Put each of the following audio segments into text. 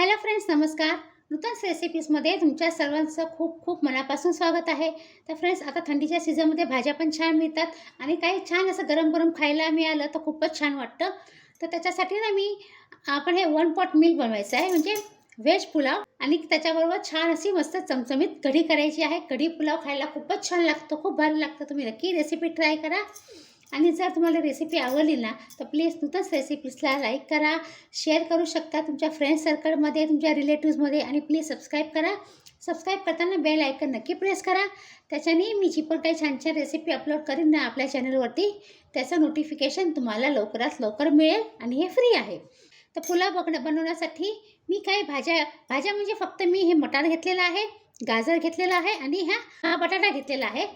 Hello friends नमस्कार. नूतन रेसिपीजमध्ये तुमच्या सर्वांचं खूप खूप मनापासून स्वागत आहे. तर फ्रेंड्स आता थंडीच्या सीझनमध्ये भाज्या पण छान मिळतात आणि काही छान असं गरम गरम खायला मिळालं तर खूपच छान वाटतं. तर त्याच्यासाठी ना मी आपण हे वन पॉट मिल बनवायचं आहे. म्हणजे व्हेज पुलाव आणि त्याच्याबरोबर छान अशी मस्त चमचमीत कढी करायची आहे. कढी पुलाव खायला खूपच छान लागतो खूप भारी लागतं. तुम्ही नक्की रेसिपी ट्राय करा. आणि जर तुम्हाला रेसिपी आवडली ना तर प्लीज नूतन रेसिपीजला लाईक करा शेअर करू शकता तुमच्या फ्रेंड सर्कलमध्ये तुमच्या रिलेटिव्समध्ये आणि प्लीज सबस्क्राईब करा. सबस्क्राईब करताना बेल आयकन नक्की प्रेस करा. त्याच्याने मी जी पण काही छान छान रेसिपी अपलोड करीन ना आपल्या चॅनलवरती त्याचं नोटिफिकेशन तुम्हाला लवकरात लवकर मिळेल आणि हे फ्री आहे. तर पुलाव बघणं बनवण्यासाठी मी काही भाज्या भाज्या म्हणजे फक्त मी हे मटार घेतलेलं आहे गाजर घेतलेलं आहे आणि ह्या हा बटाटा घेतलेला आहे.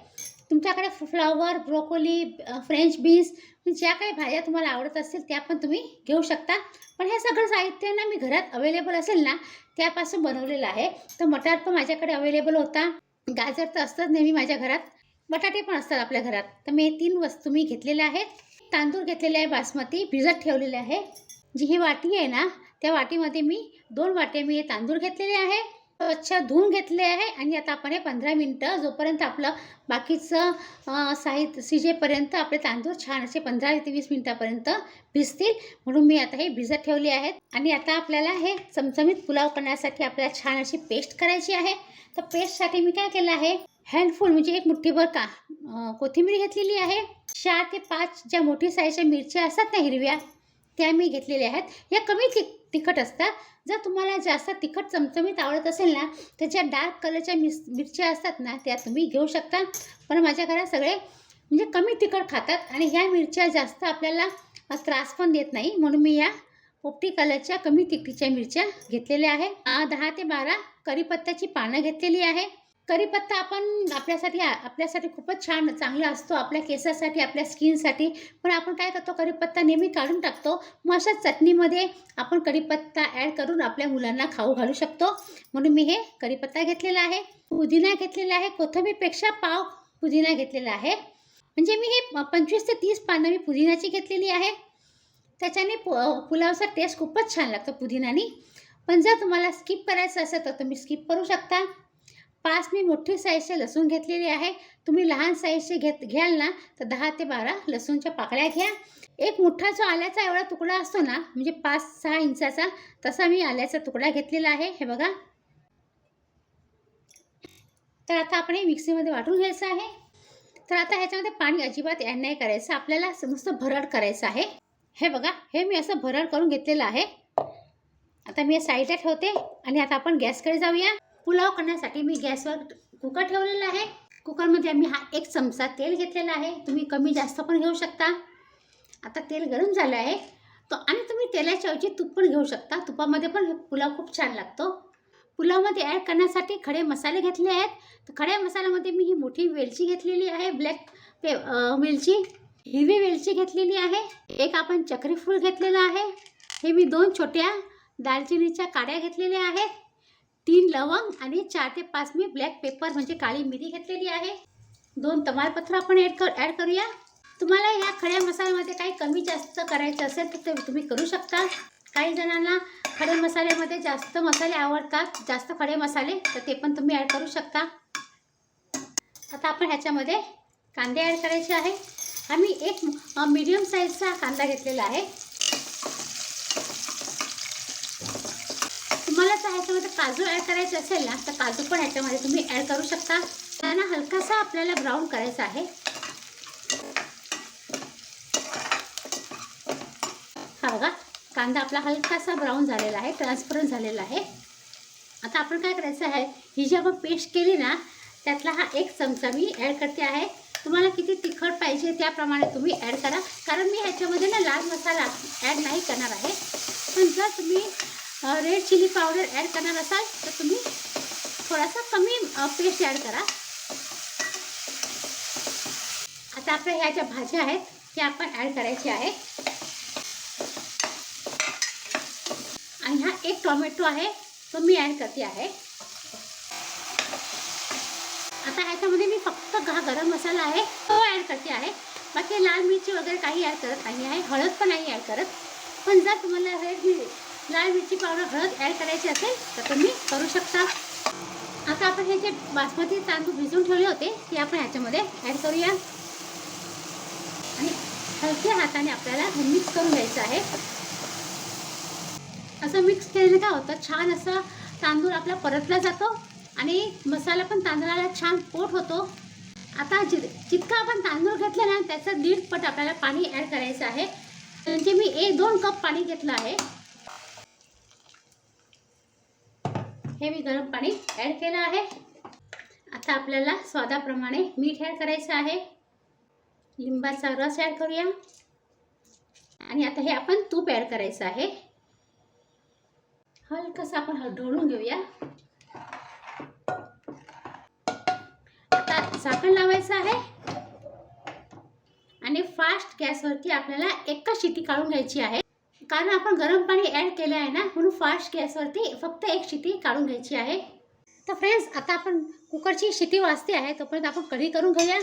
तुमच्याकडे फ्लॉवर ब्रोकोली फ्रेंच बीन्स ज्या काही भाज्या तुम्हाला आवडत असतील त्या पण तुम्ही घेऊ शकता. पण हे सगळं साहित्य ना मी घरात अवेलेबल असेल ना त्यापासून बनवलेलं आहे. तर मटार पण माझ्याकडे अवेलेबल होता. गाजर तर असतंच नेहमी माझ्या घरात. बटाटे पण असतात आपल्या घरात. तर मी तीन वस्तू मी घेतलेल्या आहेत. तांदूळ घेतलेले आहे बासमती भिजत ठेवलेले आहे. जी ही वाटी आहे ना त्या वाटीमध्ये मी दोन वाटे मी तांदूळ घेतलेले आहे. स्वच्छ धुवून घेतले आहे आणि आता आपण हे पंधरा मिनटं जोपर्यंत आपलं बाकीचं साहित्य शिजेपर्यंत आपले तांदूळ छान असे पंधरा ते वीस मिनटापर्यंत भिजतील. म्हणून मी आता हे भिजत ठेवले आहेत. आणि आता आपल्याला हे चमचमीत पुलाव करण्यासाठी आपल्याला छान अशी पेस्ट करायची आहे. तर पेस्टसाठी मी काय केलं आहे? हँडफुल म्हणजे एक मुठ्ठीभर का कोथिंबीर घेतलेली आहे. चार ते पाच ज्या मोठी साईजच्या मिरच्या असतात ना हिरव्या त्या मी घेतलेल्या आहेत. या कमी तिखट असतात. जर तुम्हाला जास्त तिखट चमचमीत आवडत असेल ना तर ज्या डार्क कलरच्या मिस मिरच्या असतात ना त्या तुम्ही घेऊ शकता. पण माझ्या घरात सगळे म्हणजे कमी तिखट खातात आणि ह्या मिरच्या जास्त आपल्याला त्रास पण देत नाही. म्हणून मी या पोपटी कलरच्या कमी तिखटीच्या मिरच्या घेतलेल्या आहे. दहा ते बारा कढीपत्त्याची पानं घेतलेली आहे. कढीपत्ता आपण आपल्यासाठी आपल्यासाठी खूपच छान चांगला असतो आपल्या केसासाठी आपल्या स्किनसाठी. पण आपण काय करतो कढीपत्ता नेहमी काढून टाकतो. मग अशा चटणीमध्ये आपण कढीपत्ता ॲड करून आपल्या मुलांना खाऊ घालू शकतो. म्हणून मी हे कढीपत्ता घेतलेला आहे. पुदिना घेतलेला आहे. कोथिंबीरपेक्षा पाव पुदिना घेतलेला आहे. म्हणजे मी हे पंचवीस ते तीस पानं मी पुदिनाची घेतलेली आहे. त्याच्याने पु पुलावचा टेस्ट खूपच छान लागतो पुदिनानी पण जर तुम्हाला स्किप करायचं असेल तर तुम्ही स्किप करू शकता. पाच मी मोठी साईजचे लसूण घेतलेली आहे. तुम्ही लहान साईजचे घेत घ्याल ना तर दहा ते बारा लसूणच्या पाकळ्या घ्या. एक मोठा जो आल्याचा एवढा तुकडा असतो ना म्हणजे पाच सहा इंचाचा तसा मी आल्याचा तुकडा घेतलेला आहे. हे बघा. तर आता आपण हे मिक्सीमध्ये वाटून घ्यायचं आहे. तर आता ह्याच्यामध्ये पाणी अजिबात ॲड नाही करायचं. आपल्याला नुसतं भरड करायचं आहे. हे बघा हे मी असं भरड करून घेतलेलं आहे. आता मी या साईडला ठेवते आणि आता आपण गॅसकडे जाऊया. पुलाव करण्यासाठी मी गॅसवर कुकर ठेवलेला आहे. कुकरमध्ये आम्ही हा एक चमचा तेल घेतलेला आहे. तुम्ही कमी जास्त पण घेऊ शकता. आता तेल गरम झालं आहे. तो आणि तुम्ही तेलाच्या ऐवजी तूप पण घेऊ शकता. तुपामध्ये पण हे पुलाव खूप छान लागतो. पुलावमध्ये ॲड करण्यासाठी खडे मसाले घेतले आहेत. तर खड्या मसाल्यामध्ये मी ही मोठी वेलची घेतलेली आहे. ब्लॅक पे वेलची. हिरवी वेलची घेतलेली आहे. एक आपण चक्रीफूल घेतलेलं आहे. हे मी दोन छोट्या दालचिनीच्या काड्या घेतलेल्या आहेत. तीन लवंग आणि चार ते पाच मी ब्लॅक पेपर म्हणजे काळी मिरी घेतलेली आहे. दोन तमालपत्र आपण ॲड कर ॲड करूया. तुम्हाला ह्या खड्या मसाल्यामध्ये काही कमी जास्त करायचं असेल तर ते तुम्ही करू शकता. काही जणांना खडे मसाल्यामध्ये जास्त मसाले आवडतात जास्त खडे मसाले तर ते पण तुम्ही ॲड करू शकता. आता आपण ह्याच्यामध्ये कांदे ॲड करायचे आहे आम्ही एक मीडियम साईजचा कांदा घेतलेला आहे. याच्यामध्ये काजू ॲड करायचे असेल ना तर काजू पण ह्याच्यामध्ये तुम्ही ॲड करू शकता. त्यांना हलकासा आपल्याला ब्राऊन करायचा आहे. हा बघा कांदा आपला हलकासा ब्राऊन झालेला आहे ट्रान्सपरंट झालेला आहे. आता आपण काय करायचं आहे ही जी आपण पेस्ट केली ना त्यातला हा एक चमचा मी ॲड करते आहे. तुम्हाला किती तिखट पाहिजे त्याप्रमाणे तुम्ही ॲड करा. कारण मी ह्याच्यामध्ये ना लाल मसाला ॲड नाही करणार आहे. पण जर तुम्ही रेड चिली पावडर ॲड करणार असाल तर तुम्ही थोडासा कमी पेस्ट ॲड करा. आता आपल्या ह्या ज्या भाज्या आहेत त्या आपण ॲड करायच्या आहे. आणि हा एक टोमॅटो आहे तो मी ॲड करते आहे. आता ह्याच्यामध्ये मी फक्त हा गरम मसाला आहे तो ॲड करते आहे. बाकी लाल मिरची वगैरे काही ॲड करत नाही आहे हळद पण नाही ॲड करत. पण जर तुम्हाला रेड मिरची लाल मिरची पावडर हळद ॲड करायची असेल तर तुम्ही करू शकता. आता आपण हे जे बासमती तांदूळ भिजवून ठेवले होते ते आपण ह्याच्यामध्ये ॲड करूया. आणि हलक्या हाताने आपल्याला हे मिक्स करून घ्यायचं आहे. असं मिक्स केल्याने काय होतं? छान असं तांदूळ आपला परतला जातो आणि मसाला पण तांदळाला छान पोट होतो. आता जि जितका आपण तांदूळ घेतला ना त्याचं दीड पट आपल्याला पाणी ॲड करायचं आहे. म्हणजे मी एक दोन कप पाणी घेतलं आहे. हे मी गरम पाणी ॲड केलं आहे. आता आपल्याला स्वादाप्रमाणे मीठ ॲड करायचं आहे. लिंबाचा रस ॲड करूया. आणि आता हे आपण तूप ॲड करायचं आहे. हलकंसं आपण ढोळून घेऊया. आता झाकण लावायचं आहे. आणि फास्ट गॅसवरती आपल्याला एकच शिटी काढून घ्यायची आहे. कारण आपण गरम पाणी ॲड केलं आहे ना म्हणून फास्ट गॅसवरती फक्त एक शिती काढून घ्यायची आहे. तर फ्रेंड्स आता आपण कुकरची शिती वाजते आहे तोपर्यंत आपण कढी करून घेऊया.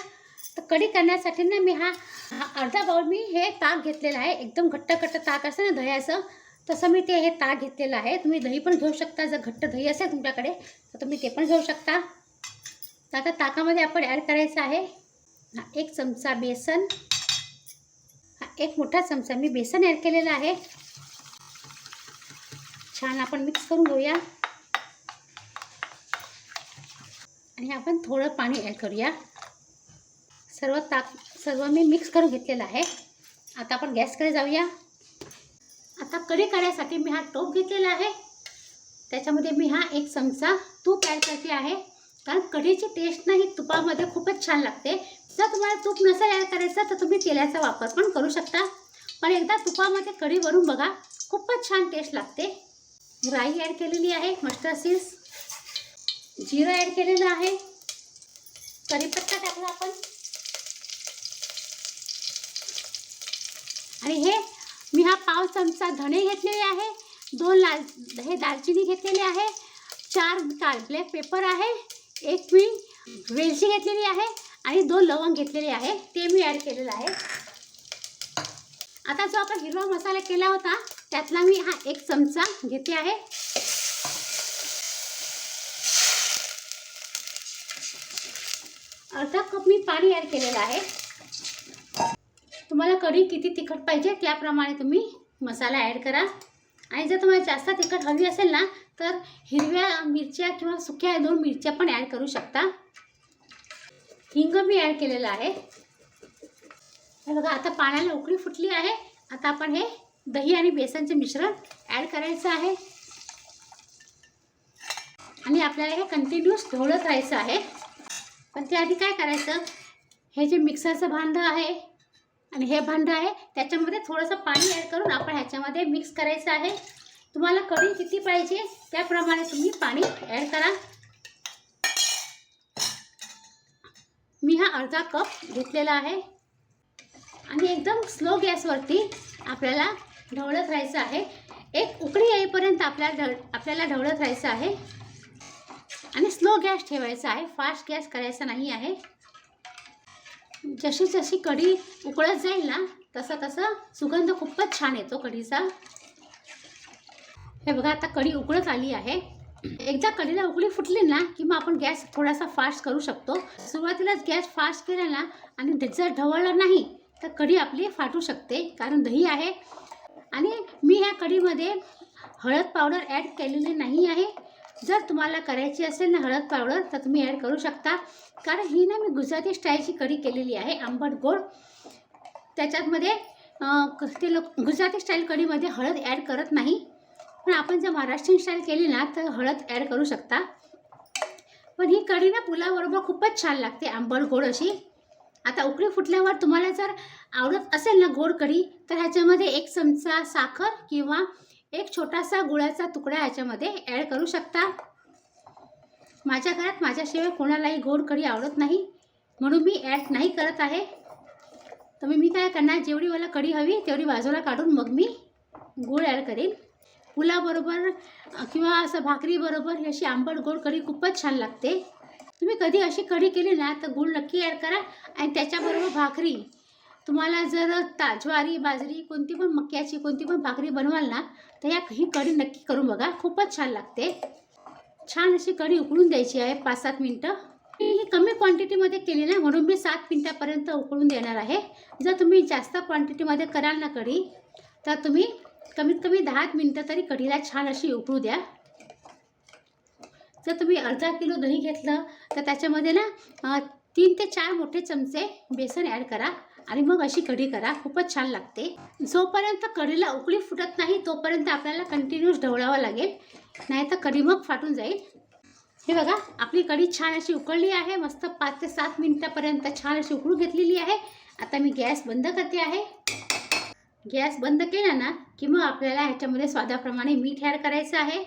तर कढी करण्यासाठी ना मी हा हा अर्धा बाउल मी हे ताक घेतलेलं आहे. एकदम घट्ट घट्ट ताक असतं ना दह्याचं. तसं मी ते हे ताक घेतलेलं आहे. तुम्ही दही पण घेऊ शकता जर घट्ट दही असेल तुमच्याकडे तर तुम्ही ते पण घेऊ शकता. तर आता ताकामध्ये आपण ॲड करायचं आहे. एक चमचा बेसन. एक मोठा चमचा मी बेसन ॲड केलेला आहे. छान आपण मिक्स करून घेऊया. आणि आपण थोडं पाणी ॲड करूया. सर्व ताक सर्व मी मिक्स करून घेतलेलं आहे. आता आपण गॅसकडे जाऊया. आता कढी काढण्यासाठी मी हा टोप घेतलेला आहे. त्याच्यामध्ये मी हा एक चमचा तूप ॲड करते आहे. कारण कढीची टेस्ट ना ही तुपामध्ये खूपच छान लागते. जर तुम्हाला तूप नसेल ॲड करायचं तर तुम्ही तेलाचा वापर पण करू शकता. पण एकदा तुपामध्ये कढी वरून बघा खूपच छान टेस्ट लागते. राई ॲड केलेली आहे मस्टर्ड सीड्स जिरं ॲड केलेलं आहे. कढीपत्ता टाकला आपण. आणि हे मी हा पाव चमचा धणे घेतलेले आहे. दोन लाल हे दालचिनी घेतलेले आहे. चार काल ब्लॅक पेपर आहे. एक मी वेलची घेतलेली आहे आणि दोन लवंग घेतलेले आहे. ते मी ॲड केलेलं आहे. आता जो आपण हिरवा मसाला केला होता त्यातला मी हा एक चमचा घेते आहे. अर्धा कप मी पाणी ॲड केलेलं आहे. तुम्हाला कढी किती तिखट पाहिजे त्याप्रमाणे तुम्ही मसाला ॲड करा. आणि जर तुम्हाला जास्त तिखट हवी असेल ना तर हिरव्या मिरच्या किंवा सुक्या दोन मिरच्या पण ॲड करू शकता. हिंग मी ॲड केलेलं आहे. हे बघा आता पाण्याला उकळी फुटली आहे. आता आपण हे दही आणि बेसनचे मिश्रण ॲड करायचं आहे. आणि आपल्याला हे कंटिन्यूस ढवळत राहायचं आहे. पण त्याआधी काय करायचं? हे जे मिक्सरचं भांडं आहे आणि हे भांडं आहे त्याच्यामध्ये थोडंसं पाणी ॲड करून आपण ह्याच्यामध्ये मिक्स करायचं आहे. तुम्हाला कढी किती पाहिजे? त्याप्रमाणे तुम्ही पाणी ॲड करा. मी हा अर्धा कप घेतलेला आहे. आणि एकदम स्लो गॅसवरती आपल्याला ढवळत राहायचं आहे. एक उकळी येईपर्यंत आपल्याला ढ आपल्याला ढवळत राहायचं आहे. आणि स्लो गॅस ठेवायचा आहे. फास्ट गॅस करायचा नाही आहे. जशी जशी कढी उकळत जाईल ना तसं तसं सुगंध खूपच छान येतो कढीचा. हे बघा आता कढी उकळत आली आहे. एकदा कढीला उकळी फुटली ना की मग आपण गॅस थोडासा फास्ट करू शकतो. सुरुवातीलाच गॅस फास्ट केला ना आणि जर ढवळलं नाही तर कढी आपली फाटू शकते कारण दही आहे. आणि मी ह्या कढीमध्ये हळद पावडर ॲड केलेली नाही आहे. जर तुम्हाला करायची असेल ना हळद पावडर तर तुम्ही ॲड करू शकता. कारण ही ना मी गुजराती स्टाईलची कढी केलेली आहे आंबट गोड. त्याच्यातमध्ये ते लोक गुजराती स्टाईल कढीमध्ये हळद ॲड करत नाही. पण आपण जर महाराष्ट्रीयन स्टाईल केली ना तर हळद ॲड करू शकता. पण ही कढी ना पुलाबरोबर खूपच छान लागते आंबट गोड अशी. आता उकळी फुटल्यावर तुम्हाला जर आवडत असेल ना गोड कढी तर ह्याच्यामध्ये एक चमचा साखर किंवा एक छोटासा गुळाचा तुकडा ह्याच्यामध्ये ॲड करू शकता. माझ्या घरात माझ्याशिवाय कोणालाही गोड कढी आवडत नाही म्हणून मी ॲड नाही करत आहे. तर मी काय करणार? जेवढी मला कढी हवी तेवढी बाजूला काढून मग मी गूळ ॲड करेन. पुलाबरोबर किंवा असं भाकरीबरोबर ही अशी आंबट गोड कढी खूपच छान लागते. तुम्ही कधी अशी कढी केली ना तर गुळ नक्की ॲड करा. आणि त्याच्याबरोबर भाकरी. तुम्हाला जर ता ज्वारी बाजरी कोणती पण मक्याची कोणती पण भाकरी बनवाल ना तर या ही कढी नक्की करून बघा. खूपच छान लागते. छान अशी कढी उकळून द्यायची आहे पाच सात मिनटं. मी ही कमी क्वांटिटीमध्ये केली ना म्हणून मी सात मिनटापर्यंत उकळून देणार आहे. जर तुम्ही जास्त क्वांटिटीमध्ये कराल ना कढी तर तुम्ही कमीत कमी दहा मिनटं तरी कढीला छान अशी उकळू द्या. जर तुम्ही अर्धा किलो दही घेतलं तर त्याच्यामध्ये ना तीन ते चार मोठे चमचे बेसन ॲड करा आणि मग अशी कढी करा. खूपच छान लागते. जोपर्यंत कढीला उकळी फुटत नाही तोपर्यंत आपल्याला कंटिन्यूस ढवळावं लागेल. नाही तर कढी मग फाटून जाईल. हे बघा आपली कढी छान अशी उकळली आहे. मस्त पाच ते सात मिनटापर्यंत छान अशी उकळून घेतलेली आहे. आता मी गॅस बंद करते आहे. गॅस बंद केला ना की मग आपल्याला ह्याच्यामध्ये स्वादाप्रमाणे मीठ ॲड करायचं आहे.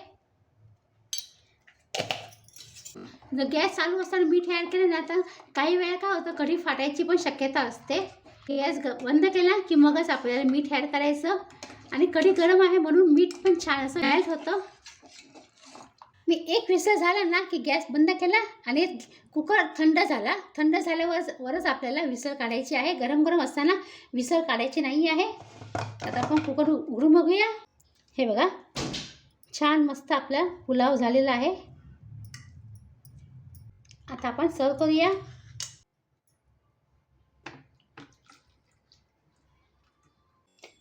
जर गॅस चालू असताना मीठ ॲड केलं ना तर काही वेळा काय होतं कढी फाटायची पण शक्यता असते. गॅस ग बंद केला की मगच आपल्याला मीठ ॲड करायचं. आणि कढी गरम आहे म्हणून मीठ पण छान असं ॲड होतं. मी एक विसर झाला ना की गॅस बंद केला आणि कुकर थंड झाला. थंड झाल्यावर वरच आपल्याला विसर काढायची आहे. गरम गरम असताना विसर काढायची नाही आहे. आता आपण कुकर उघडून बघूया. हे बघा. छान मस्त आपला पुलाव झालेला आहे. आता आपण सर्व करूया.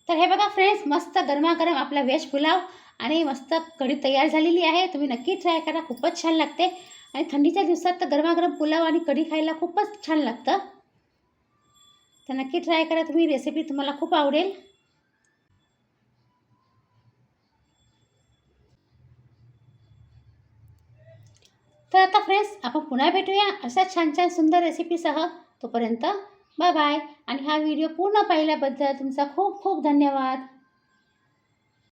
तर हे बघा फ्रेंड्स मस्त गरमागरम आपला व्हेज पुलाव आणि मस्त कढी तयार झालेली आहे. तुम्ही नक्की ट्राय करा खूपच छान लागते. आणि थंडीच्या दिवसात तर गरमागरम पुलाव आणि कढी खायला खूपच छान लागतं. तर नक्की ट्राय करा तुम्ही रेसिपी तुम्हाला खूप आवडेल. तर आता फ्रेंड्स आपण पुन्हा भेटूया अशा छान छान सुंदर रेसिपीसह तोपर्यंत बाय बाय आणि हा व्हिडिओ पूर्ण पाहिल्याबद्दल तुमचा खूप खूप धन्यवाद.